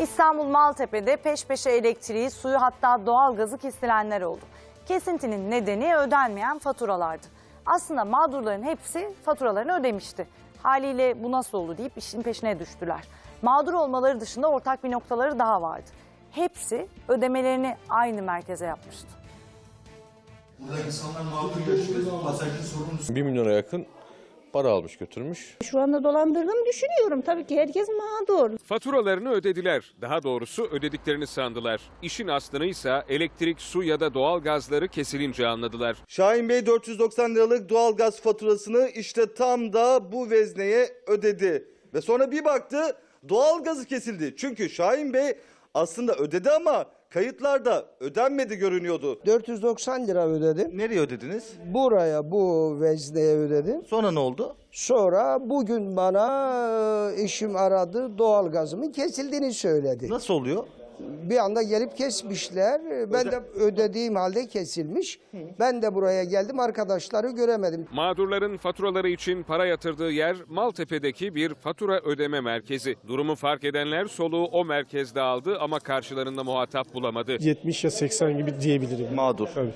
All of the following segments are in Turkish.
İstanbul Maltepe'de peş peşe elektriği, suyu hatta doğalgazı kesilenler oldu. Kesintinin nedeni ödenmeyen faturalardı. Aslında mağdurların hepsi faturalarını ödemişti. Haliyle bu nasıl oldu deyip işin peşine düştüler. Mağdur olmaları dışında ortak bir noktaları daha vardı. Hepsi ödemelerini aynı merkeze yapmıştı. Burada insanlar mağdur yaşıyor. Pasajın sorumlusu 1 milyona yakın para almış götürmüş. Şu anda dolandırdığımı düşünüyorum. Tabii ki herkes mağdur. Faturalarını ödediler. Daha doğrusu ödediklerini sandılar. İşin aslını ise elektrik, su ya da doğal gazları kesilince anladılar. Şahin Bey 490 liralık doğalgaz faturasını işte tam da bu vezneye ödedi. Ve sonra bir baktı doğalgazı kesildi. Çünkü Şahin Bey aslında ödedi ama kayıtlarda ödenmedi görünüyordu. 490 lira ödedim. Nereye ödediniz? Buraya bu vezneye ödedim. Sonra ne oldu? Sonra bugün bana e, eşim aradı doğalgazımın kesildiğini söyledi. Nasıl oluyor? Bir anda gelip kesmişler. Ben de ödediğim halde kesilmiş. Ben de buraya geldim arkadaşları göremedim. Mağdurların faturaları için para yatırdığı yer Maltepe'deki bir fatura ödeme merkezi. Durumu fark edenler soluğu o merkezde aldı ama karşılarında muhatap bulamadı. 70 ya 80 gibi diyebilirim. Mağdur. Tabii.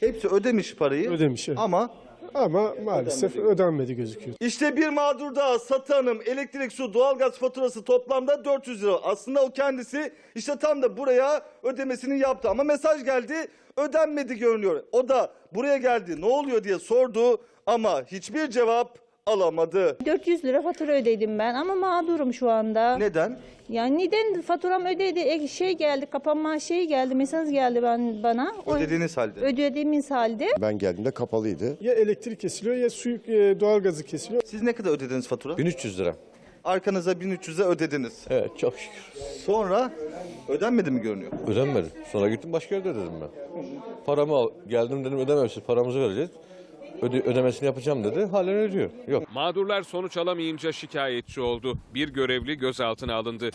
Hepsi ödemiş parayı. Ödemiş, evet. Ama Ama maalesef ödenmedi gözüküyor. işte bir mağdur daha Satı Hanım elektrik, su, doğalgaz faturası toplamda 400 lira. Aslında o kendisi işte tam da buraya ödemesini yaptı. Ama mesaj geldi ödenmedi görünüyor. O da buraya geldi ne oluyor diye sordu ama hiçbir cevap alamadı. 400 lira fatura ödedim ben ama mağdurum şu anda. Neden? Yani neden faturam ödedi? E, şey geldi, kapanma şey geldi, mesaj geldi ben bana. O- Ödediğiniz halde. Ödediğimiz halde. Ben geldiğimde kapalıydı. Ya elektrik kesiliyor ya su e, doğalgazı kesiliyor. Siz ne kadar ödediniz fatura? 1300 lira. Arkanıza 1300'e ödediniz. Evet çok şükür. Sonra ödenmedi mi görünüyor? Ödenmedi. Sonra gittim başka yerde ödedim ben. Paramı al. Geldim dedim ödememişsiniz paramızı vereceğiz. Öde, ödemesini yapacağım dedi. Halen ödüyor. Yok. Mağdurlar sonuç alamayınca şikayetçi oldu. Bir görevli gözaltına alındı.